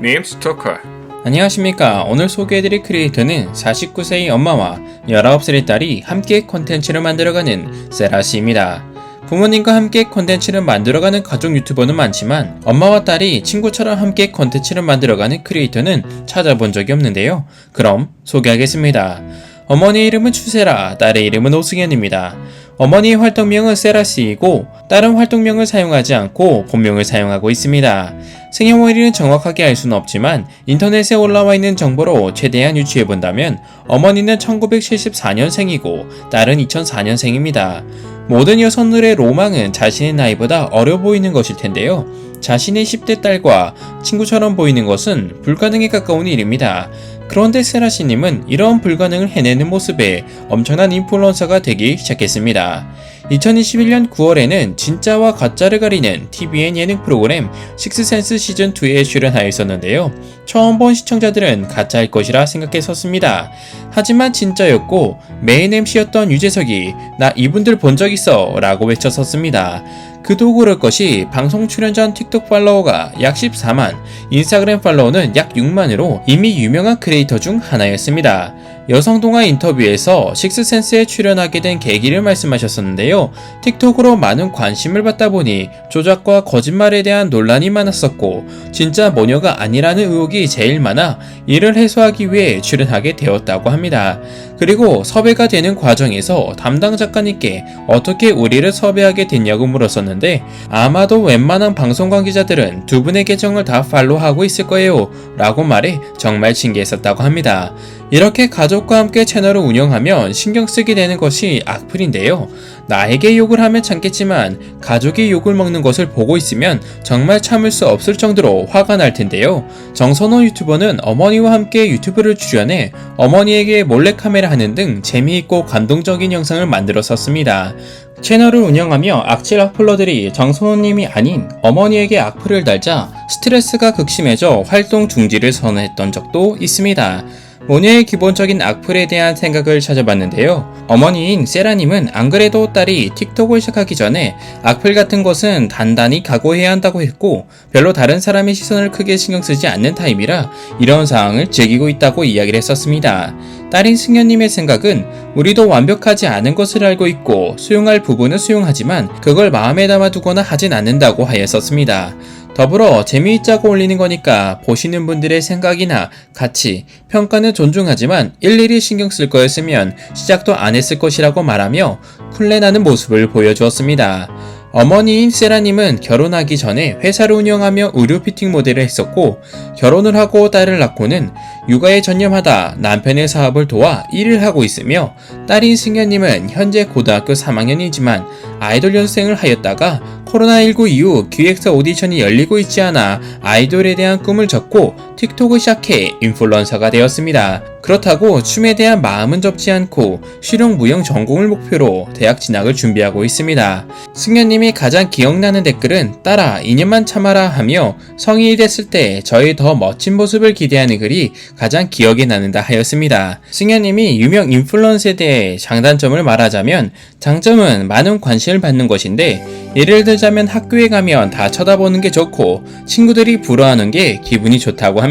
밈스토커 안녕하십니까. 오늘 소개해드릴 크리에이터는 49세의 엄마와 19살의 딸이 함께 콘텐츠를 만들어가는 세라씨입니다. 부모님과 함께 콘텐츠를 만들어가는 가족 유튜버는 많지만 엄마와 딸이 친구처럼 함께 콘텐츠를 만들어가는 크리에이터는 찾아본 적이 없는데요. 그럼 소개하겠습니다. 어머니 이름은 추세라, 딸의 이름은 오승현입니다. 어머니의 활동명은 세라씨이고 다른 활동명을 사용하지 않고 본명을 사용하고 있습니다. 생년월일은 정확하게 알 수는 없지만 인터넷에 올라와 있는 정보로 최대한 유추해 본다면 어머니는 1974년생이고 딸은 2004년생입니다. 모든 여성들의 로망은 자신의 나이보다 어려 보이는 것일 텐데요. 자신의 10대 딸과 친구처럼 보이는 것은 불가능에 가까운 일입니다. 그런데 세라씨님은 이런 불가능을 해내는 모습에 엄청난 인플루언서가 되기 시작했습니다. 2021년 9월에는 진짜와 가짜를 가리는 TVN 예능 프로그램 식스센스 시즌2에 출연하였었는데요. 처음 본 시청자들은 가짜일 것이라 생각했었습니다. 하지만 진짜였고 메인 MC였던 유재석이 나 이분들 본 적 있어 라고 외쳤었습니다. 그도 그럴 것이 방송 출연 전 틱톡 팔로워가 약 14만, 인스타그램 팔로워는 약 6만으로 이미 유명한 크리에이터 중 하나였습니다. 여성 동화 인터뷰에서 식스센스에 출연하게 된 계기를 말씀하셨었는데요. 틱톡으로 많은 관심을 받다 보니 조작과 거짓말에 대한 논란이 많았었고 진짜 모녀가 아니라는 의혹이 제일 많아 이를 해소하기 위해 출연하게 되었다고 합니다. 그리고 섭외가 되는 과정에서 담당 작가님께 어떻게 우리를 섭외하게 됐냐고 물었었는데 아마도 웬만한 방송 관계자들은 두 분의 계정을 다 팔로우하고 있을 거예요 라고 말해 정말 신기했었다고 합니다. 이렇게 가족과 함께 채널을 운영하면 신경 쓰게 되는 것이 악플인데요. 나에게 욕을 하면 참겠지만 가족이 욕을 먹는 것을 보고 있으면 정말 참을 수 없을 정도로 화가 날 텐데요. 정선호 유튜버는 어머니와 함께 유튜브를 출연해 어머니에게 몰래카메라 하는 등 재미있고 감동적인 영상을 만들었었습니다. 채널을 운영하며 악질 악플러들이 정선호님이 아닌 어머니에게 악플을 달자 스트레스가 극심해져 활동 중지를 선언했던 적도 있습니다. 모녀의 기본적인 악플에 대한 생각을 찾아봤는데요. 어머니인 세라님은 안 그래도 딸이 틱톡을 시작하기 전에 악플 같은 것은 단단히 각오해야 한다고 했고 별로 다른 사람의 시선을 크게 신경 쓰지 않는 타입이라 이런 상황을 즐기고 있다고 이야기를 했었습니다. 딸인 승현님의 생각은 우리도 완벽하지 않은 것을 알고 있고 수용할 부분은 수용하지만 그걸 마음에 담아두거나 하진 않는다고 하였었습니다. 더불어 재미있자고 올리는 거니까 보시는 분들의 생각이나 가치, 평가는 존중하지만 일일이 신경 쓸 거였으면 시작도 안 했을 것이라고 말하며 쿨레나는 모습을 보여주었습니다. 어머니인 세라님은 결혼하기 전에 회사를 운영하며 의류 피팅 모델을 했었고 결혼을 하고 딸을 낳고는 육아에 전념하다 남편의 사업을 도와 일을 하고 있으며 딸인 승현님은 현재 고등학교 3학년이지만 아이돌 연습생을 하였다가 코로나19 이후 기획사 오디션이 열리고 있지 않아 아이돌에 대한 꿈을 접고 틱톡을 시작해 인플루언서가 되었습니다. 그렇다고 춤에 대한 마음은 접지 않고 실용 무용 전공을 목표로 대학 진학을 준비하고 있습니다. 승현님이 가장 기억나는 댓글은 따라 2년만 참아라 하며 성인이 됐을 때 저의 더 멋진 모습을 기대하는 글이 가장 기억에 남는다 하였습니다. 승현님이 유명 인플루언서에 대해 장단점을 말하자면 장점은 많은 관심을 받는 것인데 예를 들자면 학교에 가면 다 쳐다보는 게 좋고 친구들이 부러워하는 게 기분이 좋다고 합니다.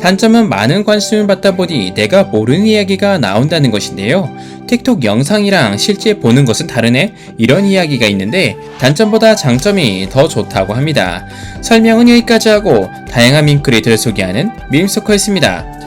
단점은 많은 관심을 받다 보니 내가 모르는 이야기가 나온다는 것인데요. 틱톡 영상이랑 실제 보는 것은 다르네? 이런 이야기가 있는데 단점보다 장점이 더 좋다고 합니다. 설명은 여기까지 하고 다양한 밈 크리에이터를 소개하는 밈스토커였습니다.